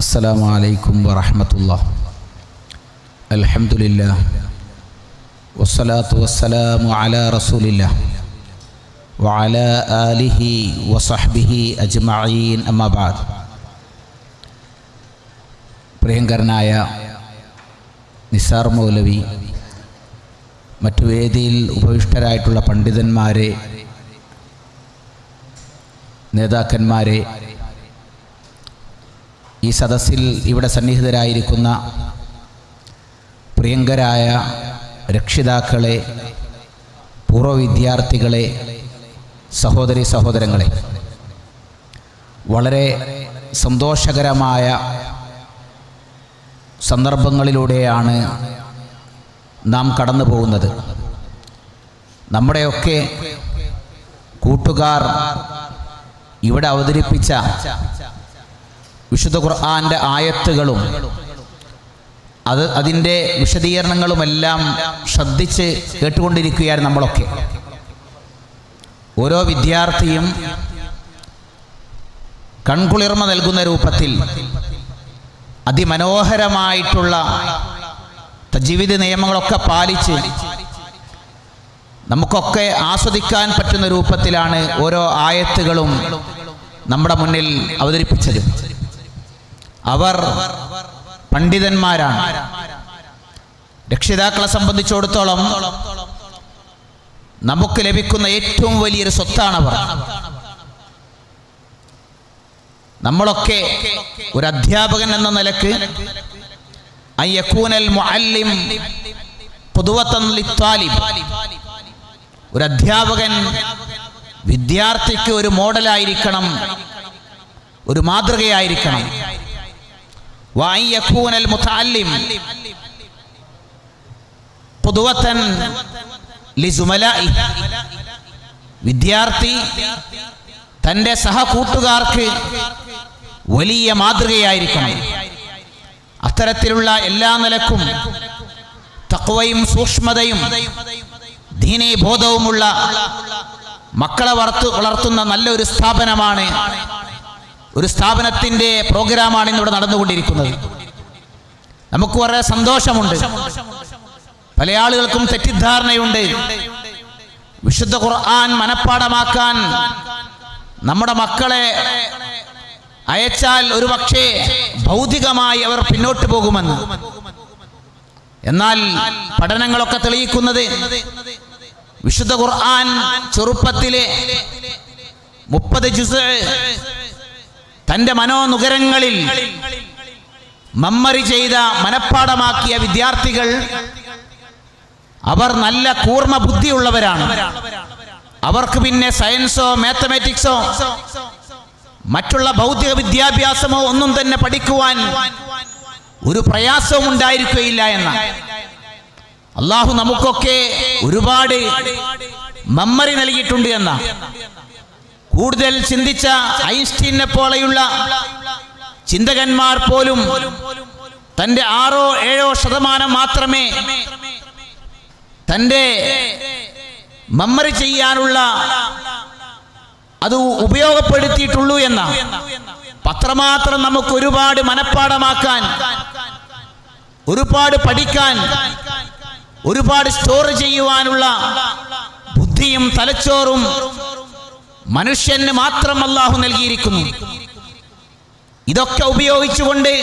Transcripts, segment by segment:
السلام عليكم ورحمة الله الحمد لله والصلاة والسلام على رسول الله وعلى آله وصحبه أجمعين أما بعد പ്രിയങ്കരനായ നിസാർ മൗലവി മറ്റു വേദിയിൽ ഉപവിഷ്ടരായിട്ടുള്ള പണ്ഡിതന്മാരെ നേതാക്കന്മാരെ ഈ സദസ്സിൽ ഇവിടെ സന്നിഹിതരായിരിക്കുന്ന പ്രിയങ്കരായ രക്ഷിതാക്കളെ പൂർവ വിദ്യാർത്ഥികളെ സഹോദരി സഹോദരങ്ങളെ വളരെ സന്തോഷകരമായ സന്ദർഭങ്ങളിലൂടെയാണ് നാം കടന്നു പോകുന്നത്. നമ്മുടെയൊക്കെ കൂട്ടുകാർ ഇവിടെ അവതരിപ്പിച്ച വിശുദ്ധ ഖുർആന്റെ ആയത്തുകളും അത് അതിന്റെ വിശദീകരണങ്ങളുമെല്ലാം ശ്രദ്ധിച്ച് കേട്ടുകൊണ്ടിരിക്കുകയാണ് നമ്മളൊക്കെ. ഓരോ വിദ്യാർത്ഥിയും കൺകുളിർമ നൽകുന്ന രൂപത്തിൽ അതിമനോഹരമായിട്ടുള്ള ജീവിത നിയമങ്ങളൊക്കെ പാലിച്ച് നമുക്കൊക്കെ ആസ്വദിക്കാൻ പറ്റുന്ന രൂപത്തിലാണ് ഓരോ ആയത്തുകളും നമ്മുടെ മുന്നിൽ അവതരിപ്പിച്ചത്. അവർ പണ്ഡിതന്മാരാണ്. രക്ഷിതാക്കളെ സംബന്ധിച്ചിടത്തോളം നമുക്ക് ലഭിക്കുന്ന ഏറ്റവും വലിയൊരു സ്വത്താണവർ. നമ്മളൊക്കെ ഒരു അധ്യാപകൻ എന്ന നിലയ്ക്ക് മുഅല്ലിം ഒരു അധ്യാപകൻ വിദ്യാർത്ഥിക്ക് ഒരു മോഡലായിരിക്കണം ഒരു മാതൃകയായിരിക്കണം. വിദ്യാർത്ഥി തന്റെ സഹകൂട്ടുകാർക്ക് വലിയ മാതൃകയായിരിക്കണം. അത്തരത്തിലുള്ള എല്ലാ നിലക്കും തക്വയും സൂക്ഷ്മതയും ദീനീബോധവുമുള്ള മക്കളെ വളർത്തു വളർത്തുന്ന നല്ലൊരു സ്ഥാപനമാണ് ഒരു സ്ഥാപനത്തിന്റെ പ്രോഗ്രാമാണ് ഇന്നിവിടെ നടന്നുകൊണ്ടിരിക്കുന്നത്. നമുക്ക് വളരെ സന്തോഷമുണ്ട്. പല ആളുകൾക്കും തെറ്റിദ്ധാരണയുണ്ട്. വിശുദ്ധ ഖുർആൻ മനഃപ്പാടമാക്കാൻ നമ്മുടെ മക്കളെ അയച്ചാൽ ഒരു പക്ഷേ ഭൗതികമായി അവർ പിന്നോട്ട് പോകുമെന്ന്. എന്നാൽ പഠനങ്ങളൊക്കെ തെളിയിക്കുന്നത് വിശുദ്ധ ഖുർആൻ ചെറുപ്പത്തിലെ മുപ്പത് ജുസ് തന്റെ മനോനുകരങ്ങളിൽ മമ്മറി ചെയ്ത മനഃപ്പാടമാക്കിയ വിദ്യാർത്ഥികൾ അവർ നല്ല കൂർമ്മ ബുദ്ധിയുള്ളവരാണ്. അവർക്ക് പിന്നെ സയൻസോ മാത്തമാറ്റിക്സോ മറ്റുള്ള ഭൗതിക വിദ്യാഭ്യാസമോ ഒന്നും തന്നെ പഠിക്കുവാൻ ഒരു പ്രയാസവും ഉണ്ടായിരിക്കുകയില്ല എന്ന അള്ളാഹു നമുക്കൊക്കെ ഒരുപാട് മമ്മറി നൽകിയിട്ടുണ്ട് എന്ന കൂടുതൽ ചിന്തിച്ച ഐൻസ്റ്റീനെ പോലെയുള്ള ചിന്തകന്മാർ പോലും തന്റെ ആറോ ഏഴോ ശതമാനം മാത്രമേ തന്റെ മമ്മറി ചെയ്യാനുള്ള അത് ഉപയോഗപ്പെടുത്തിയിട്ടുള്ളൂ എന്ന പത്രമാത്രം നമുക്ക് ഒരുപാട് മനഃപ്പാടമാക്കാൻ ഒരുപാട് പഠിക്കാൻ ഒരുപാട് സ്റ്റോർ ചെയ്യുവാനുള്ള ബുദ്ധിയും തലച്ചോറും മനുഷ്യന് മാത്രം അള്ളാഹു നൽകിയിരിക്കുന്നു. ഇതൊക്കെ ഉപയോഗിച്ചുകൊണ്ട്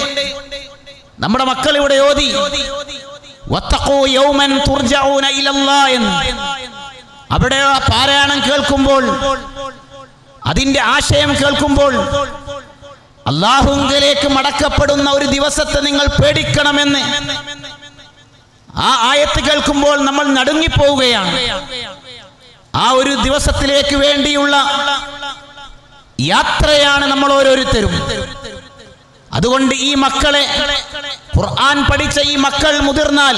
നമ്മുടെ മക്കൾ ഇവിടെ ഓതി അവിടെ പാരായണം കേൾക്കുമ്പോൾ അതിന്റെ ആശയം കേൾക്കുമ്പോൾ അള്ളാഹുങ്കിലേക്ക് മടക്കപ്പെടുന്ന ഒരു ദിവസത്തെ നിങ്ങൾ പേടിക്കണമെന്ന് ആ ആയത്ത് കേൾക്കുമ്പോൾ നമ്മൾ നടുങ്ങിപ്പോവുകയാണ്. ആ ഒരു ദിവസത്തിലേക്ക് വേണ്ടിയുള്ള യാത്രയാണ് നമ്മൾ ഓരോരുത്തരും. അതുകൊണ്ട് ഈ മക്കളെ ഖുർആൻ പഠിച്ച ഈ മക്കൾ മുതിർന്നാൽ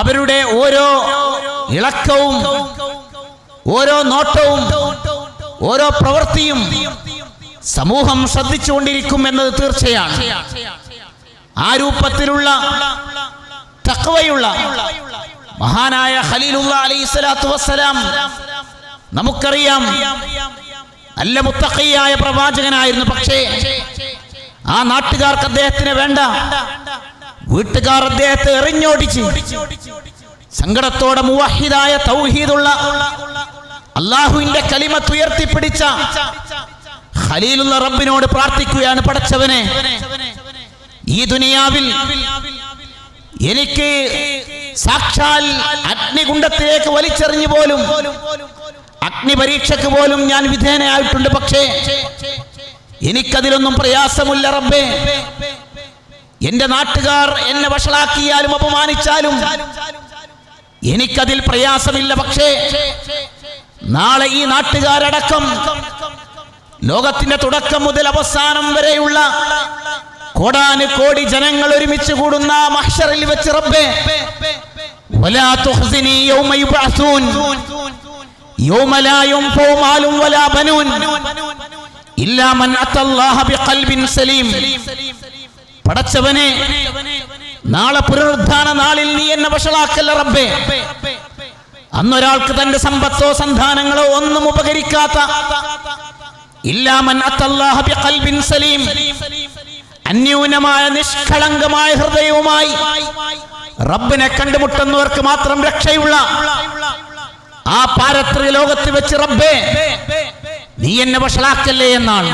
അവരുടെ ഓരോ ഇളക്കവും ഓരോ നോട്ടവും ഓരോ പ്രവൃത്തിയും സമൂഹം ശ്രദ്ധിച്ചുകൊണ്ടിരിക്കും എന്നത് തീർച്ചയാണ്. ആ രൂപത്തിലുള്ള തക്വയുള്ള മഹാനായ ഖലീലുള്ള അലൈഹി സ്വലാത്തു വസ്സലാം. നമുക്കറിയാം നല്ല മുത്തഖിയായ പ്രവാചകനായിരുന്നു. പക്ഷേ ആ നാട്ടുകാർക്ക് അദ്ദേഹത്തിന് വേണ്ട. വീട്ടുകാർ അദ്ദേഹത്തെ എറിഞ്ഞോടിച്ച് സങ്കടത്തോടെ മുവാഹിദായ തൗഹീദുള്ള അള്ളാഹുവിന്റെ കലിമത്ത് ഉയർത്തിപ്പിടിച്ച ഖലീലുള്ള റബ്ബിനോട് പ്രാർത്ഥിക്കുകയാണ് പടച്ചവനെ ഈ ദുനിയാവിൽ എനിക്ക് സാക്ഷാൽ അഗ്നികുണ്ടത്തിലേക്ക് വലിച്ചെറിഞ്ഞു പോലും അഗ്നി പരീക്ഷക്ക് പോലും ഞാൻ വിധേയനായിട്ടുണ്ട്. പക്ഷേ എനിക്കതിലൊന്നും പ്രയാസമില്ല റബ്ബേ. എന്റെ നാട്ടുകാർ എന്നെ വഷളാക്കിയാലും അപമാനിച്ചാലും എനിക്കതിൽ പ്രയാസമില്ല. പക്ഷേ നാളെ ഈ നാട്ടുകാരടക്കം ലോകത്തിന്റെ തുടക്കം മുതൽ അവസാനം വരെയുള്ള കോടാന് കോടി ജനങ്ങൾ ഒരുമിച്ച് കൂടുന്ന മഹ്ഷറിൽ വെച്ച് റബ്ബേ. വലാ തുഹ്സിനി യൗമ യുബ്അസൂൻ. യൗമ ലാ യൻഫഉ മാലും വലാ ബനൂൻ. ഇല്ലാ മൻ അത്തല്ലാഹ ബിഖൽബിൻ സലീം. പടച്ചവനെ നാളെ പുനരുദ്ധാന നാളിൽ നീ എന്നെ വഷളാക്കല്ല റബ്ബേ. അന്നൊരാൾക്ക് തന്റെ സമ്പത്തോ സന്താനങ്ങളോ ഒന്നും ഉപകരിക്കാത്ത. ഇല്ലാമൻ അത്തല്ലാഹ ബിഖൽബിൻ സലീം. അന്യൂനമായ നിഷ്കളങ്കമായ ഹൃദയവുമായി റബ്ബിനെ കണ്ടുമുട്ടുന്നവർക്ക് മാത്രം രക്ഷയുള്ള ആ പാരത്രിക ലോകത്ത് വെച്ച് റബ്ബേ നീ എന്നെ വഷളാക്കല്ലേ എന്നാണ്.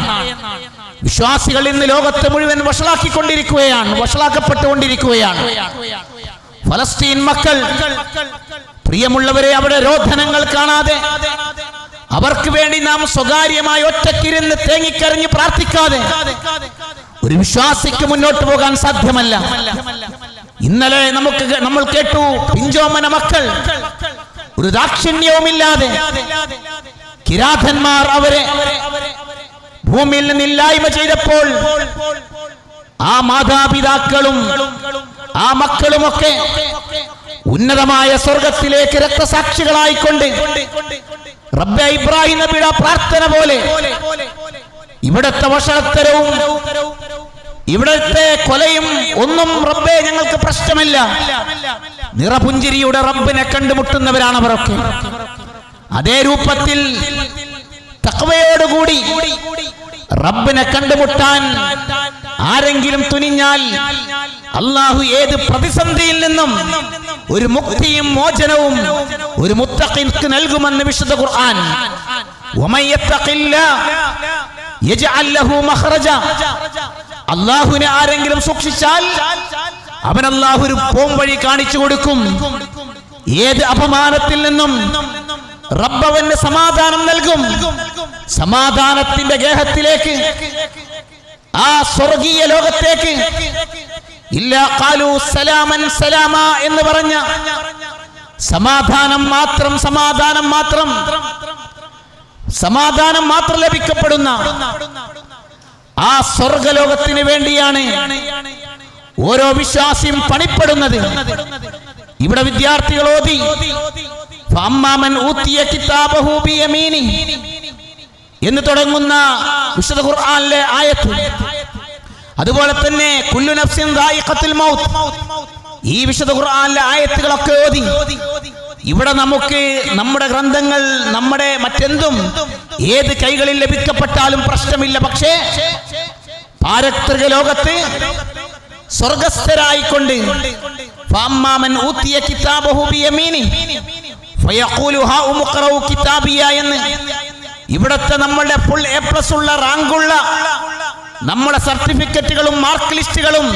വിശ്വാസികൾ ഇന്ന് ലോകത്തെ മുഴുവൻ വഷളാക്കിക്കൊണ്ടിരിക്കുകയാണ് വഷളാക്കപ്പെട്ടുകൊണ്ടിരിക്കുകയാണ്. ഫലസ്തീൻ മക്കൾ പ്രിയമുള്ളവരെ അവിടെ രോധനങ്ങൾ കാണാതെ അവർക്ക് വേണ്ടി നാം സ്വകാര്യമായി ഒറ്റക്കിരുന്ന് തേങ്ങിക്കറിഞ്ഞ് പ്രാർത്ഥിക്കാതെ ഒരു വിശ്വാസിക്ക് മുന്നോട്ട് പോകാൻ സാധ്യമല്ല. ഇന്നലെ നമുക്ക് നമ്മൾ കേട്ടു പിഞ്ചോമന മക്കൾ ഒരു ദാക്ഷിണ്യവുമില്ലാതെ കിരാതന്മാർ അവരെ ഭൂമിയിൽ നിന്നില്ലായ്മ ചെയ്തപ്പോൾ ആ മാതാപിതാക്കളും ആ മക്കളുമൊക്കെ ഉന്നതമായ സ്വർഗത്തിലേക്ക് രക്തസാക്ഷികളായിക്കൊണ്ട് റബ്ബെ ഇബ്രാഹിം നബിയുടെ പ്രാർത്ഥന പോലെ ഇവിടത്തെ വഷളത്തരവും ഇവിടത്തെ കൊലയും ഒന്നും റബ്ബെ ഞങ്ങൾക്ക് പ്രശ്നമില്ല നിറപുഞ്ചിരിയുടെ റബ്ബിനെ കണ്ടുമുട്ടുന്നവരാണ് അവരൊക്കെ അതേ രൂപത്തിൽ തക്വയോടുകൂടി റബ്ബിനെ കണ്ടുമുട്ടാൻ ആരെങ്കിലും തുനിഞ്ഞാൽ അള്ളാഹു ഏത് പ്രതിസന്ധിയിൽ നിന്നും ഒരു മുക്തിയും മോചനവും ഒരു മുത്തഖിൻക്ക് നൽകുമെന്ന് വിശുദ്ധ ഖുർആൻ ومن يتق الله يجعل له مخرجا അള്ളാഹുവിനെ ആരെങ്കിലും സൂക്ഷിച്ചാൽ അവൻ അള്ളാഹു ഒരു പോംവഴി കാണിച്ചു കൊടുക്കും. ഏത് അപമാനത്തിൽ നിന്നും റബ്ബവന് സമാധാനം നൽകും. സമാധാനത്തിന്റെ ഗേഹത്തിലേക്ക് ആ സ്വർഗീയ ലോകത്തേക്ക്. ഇല്ല കാലു സലാമൻ സലാമ എന്ന് പറഞ്ഞ സമാധാനം മാത്രം സമാധാനം മാത്രം സമാധാനം മാത്രം ലഭിക്കപ്പെടുന്ന ആ സ്വർഗലോകത്തിന് വേണ്ടിയാണ് ഓരോ വിശ്വാസിയും പണിപ്പെടുന്നത്. ഇവിടെ വിദ്യാർത്ഥികൾ ഓതി. അമ്മാമൻ ഊത്തിയ കിതാബഹു ബിയമീനി എന്ന് തുടങ്ങുന്ന വിശുദ്ധ ഖുർആനിലെ ആയത്ത്. അതുപോലെ തന്നെ കുല്ലു നഫ്സിൻ ദായിഖത്തുൽ മൗത്ത്. ഈ വിശുദ്ധ ഖുർആനിലെ ആയത്തുകളൊക്കെ ഓതി. ഇവിടെ നമുക്ക് നമ്മുടെ ഗ്രന്ഥങ്ങൾ നമ്മുടെ മറ്റെന്തും ഏത് കൈകളിൽ ലഭിക്കപ്പെട്ടാലും പ്രശ്നമില്ല. പക്ഷേ പാരത്രിക ലോകത്ത് സ്വർഗസ്ഥരായിക്കൊണ്ട് ഫാമ്മാമൻ ഊത്തിയ കിതാബഹു ഫയഖൂലു ഹാ ഉമുഖറൗ കിതാബിയ എന്ന്. ഇവിടത്തെ നമ്മളുടെ ഫുൾ എ പ്ലസ് ഉള്ള റാങ്കുള്ള നമ്മളെ സർട്ടിഫിക്കറ്റുകളും മാർക്ക് ലിസ്റ്റുകളും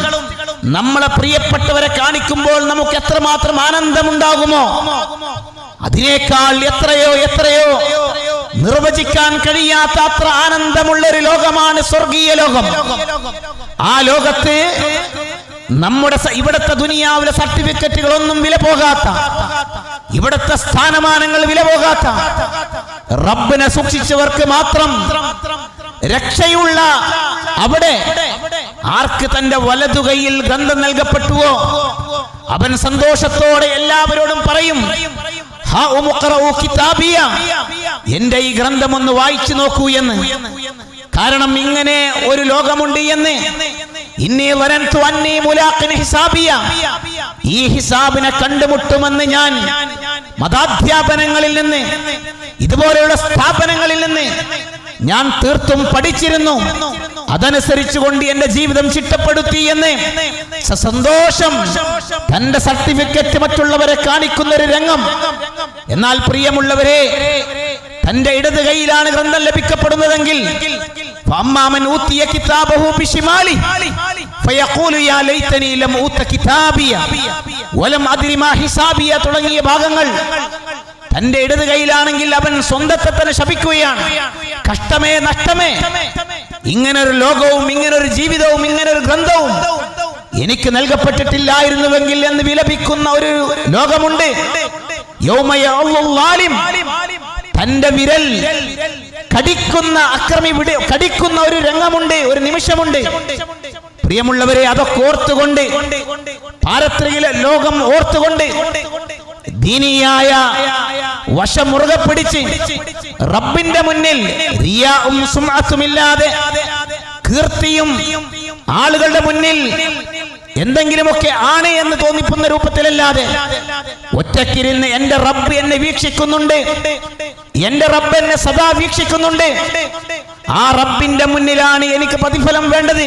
നമ്മളെ പ്രിയപ്പെട്ടവരെ കാണിക്കുമ്പോൾ നമുക്ക് എത്രമാത്രം ആനന്ദമുണ്ടാകുമോ? അതിനേക്കാൾ എത്രയോ എത്രയോ നിർവചിക്കാൻ കഴിയാത്ത അത്ര ആനന്ദമുള്ള ഒരു ലോകമാണ് സ്വർഗീയ ലോകം ആ ലോകത്ത് നമ്മുടെ ഇവിടത്തെ ദുനിയാവിലെ സർട്ടിഫിക്കറ്റുകളൊന്നും വില പോകാത്ത ഇവിടത്തെ സ്ഥാനമാനങ്ങൾ വില പോകാത്ത റബ്ബിനെ സൂക്ഷിച്ചവർക്ക് മാത്രം രക്ഷയുള്ള അവിടെ ആർക്ക് തന്റെ വലതുകൈയിൽ ഗന്ധം നൽകപ്പെട്ടുവോ അവൻ സന്തോഷത്തോടെ എല്ലാവരോടും പറയും "ഹാ ഉമുഖറഊ കിതാബിയ." എന്റെ ഈ ഗ്രന്ഥം ഒന്ന് വായിച്ചു നോക്കൂ എന്ന്. കാരണം ഇങ്ങനെ ഒരു ലോകമുണ്ട് എന്ന്. ഇന്നീ വരൻതു അന്നീ മുലാഖിന് ഹിസാബിയ. ഈ ഹിസാബിനെ കണ്ടുമുട്ടുമെന്ന് ഞാൻ മതാധ്യാപനങ്ങളിൽ നിന്ന് ഇതുപോലെയുള്ള സ്ഥാപനങ്ങളിൽ നിന്ന് ഞാൻ തീർത്തും പഠിച്ചിരുന്നു. അതനുസരിച്ചു കൊണ്ട് എന്റെ ജീവിതം ചിട്ടപ്പെടുത്തി എന്ന് സന്തോഷം തന്റെ സർട്ടിഫിക്കറ്റ് മറ്റുള്ളവരെ കാണിക്കുന്ന ഒരു രംഗം. എന്നാൽ പ്രിയമുള്ളവരെ തന്റെ ഇടത് കൈയിലാണ് ഗ്രന്ഥം ലഭിക്കപ്പെടുന്നതെങ്കിൽ അമ്മാമൻ ഊത്തിയ കിതാബഹു ബിശിമാലി ഫയഖൂലു യാ ലൈതനി ലം ഊത കിതാബിയ. വലം അദ്രി മാ ഹിസാബിയ തുടങ്ങിയ ഭാഗങ്ങൾ തന്റെ ഇടത് കൈയിലാണെങ്കിൽ അവൻ സ്വന്തത്തെ തന്നെ ശപിക്കുകയാണ്. കഷ്ടമേ നഷ്ടമേ. ഇങ്ങനൊരു ലോകവും ഇങ്ങനൊരു ജീവിതവും ഇങ്ങനൊരു ഗ്രന്ഥവും എനിക്ക് നൽകപ്പെട്ടിട്ടില്ലായിരുന്നുവെങ്കിൽ എന്ന് വിലപിക്കുന്ന ഒരു ലോകമുണ്ട്. യൗമയ തന്റെ വിരൽ കടിക്കുന്ന അക്രമി വിട കടിക്കുന്ന ഒരു രംഗമുണ്ട് ഒരു നിമിഷമുണ്ട്. പ്രിയമുള്ളവരെ അതൊക്കെ ഓർത്തുകൊണ്ട് പാരത്രിയിലെ ലോകം ഓർത്തുകൊണ്ട് ദീനിയായ വശം മുറുകെ പിടിച്ച് റബ്ബിന്റെ മുന്നിൽ റിയാവും സുമാസുമില്ലാതെ കീർത്തിയും ആളുകളുടെ മുന്നിൽ എന്തെങ്കിലുമൊക്കെ ആണ് എന്ന് തോന്നിക്കുന്ന രൂപത്തിലല്ലാതെ ഒറ്റക്കിരുന്ന് എന്റെ റബ്ബ് എന്നെ വീക്ഷിക്കുന്നുണ്ട്. എന്റെ റബ്ബ് എന്നെ സദാ വീക്ഷിക്കുന്നുണ്ട്. ആ റബ്ബിന്റെ മുന്നിലാണ് എനിക്ക് പ്രതിഫലം വേണ്ടത്.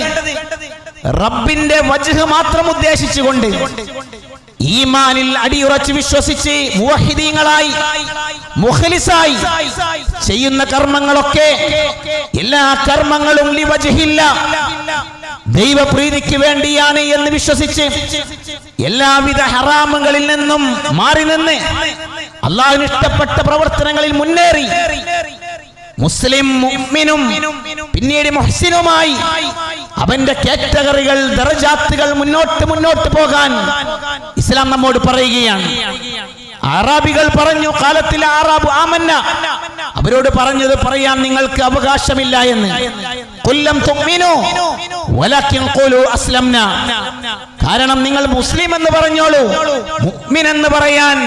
റബ്ബിന്റെ വജുഹ് മാത്രം ഉദ്ദേശിച്ചുകൊണ്ട് ഈമാനിൽ അടിയുറച്ച് വിശ്വസിച്ച് മുവഹിദീങ്ങളായി മുഖലിസായി ചെയ്യുന്ന കർമ്മങ്ങളൊക്കെ എല്ലാ കർമ്മങ്ങളും ലിവജഹില്ല ദൈവപ്രീതിക്ക് വേണ്ടിയാണ് എന്ന് വിശ്വസിച്ച് എല്ലാവിധ ഹറാമുകളിൽ നിന്നും മാറി നിന്ന് അള്ളാഹുവിന് ഇഷ്ടപ്പെട്ട പ്രവർത്തനങ്ങളിൽ മുന്നേറി. മുസ്ലിം മുഅ്മിനും പിന്നീട് മുഹ്സിനുമായി അവന്റെ കാറ്റഗറികൾ ദർജാത്തുകൾ മുന്നോട്ട് മുന്നോട്ട് പോകാൻ ഇസ്ലാം നമ്മോട് പറയുകയാണ്. അറാബികൾ പറഞ്ഞു കാലത്തിൽ ആറാബ് ആമന്ന. അവരോട് പറഞ്ഞത് പറയാൻ നിങ്ങൾക്ക് അവകാശമില്ല എന്ന്. കൊല്ലം തുമ്മിനു അസ്ലംന. കാരണം നിങ്ങൾ മുസ്ലിം എന്ന് പറഞ്ഞോളൂ മുഅ്മിൻ എന്ന് പറയാൻ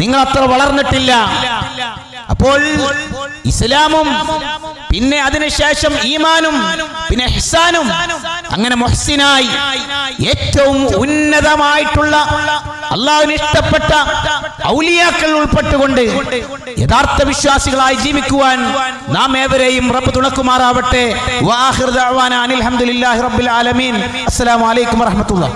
നിങ്ങൾ അത്ര വളർന്നിട്ടില്ല. അപ്പോൾ ഇസ്ലാമും പിന്നെ അതിനുശേഷം ഈമാനും പിന്നെ ഹിസാനും അങ്ങനെ മൊഹ്സിനായി ഏറ്റവും ഉന്നതമായിട്ടുള്ള അള്ളാഹുവിന് ഇഷ്ടപ്പെട്ട ഔലിയാക്കൾ ഉൾപ്പെട്ടുകൊണ്ട് യഥാർത്ഥ വിശ്വാസികളായി ജീവിക്കുവാൻ നാം ഏവരെയും റബ്ബ് തുണക്കുമാറാവട്ടെ. വാഹിർ അനിൽ ഹംദുലില്ലാഹി റബ്ബിൽ ആലമീൻ. അസ്സലാമു അലൈക്കും വറഹ്മത്തുള്ളാഹി.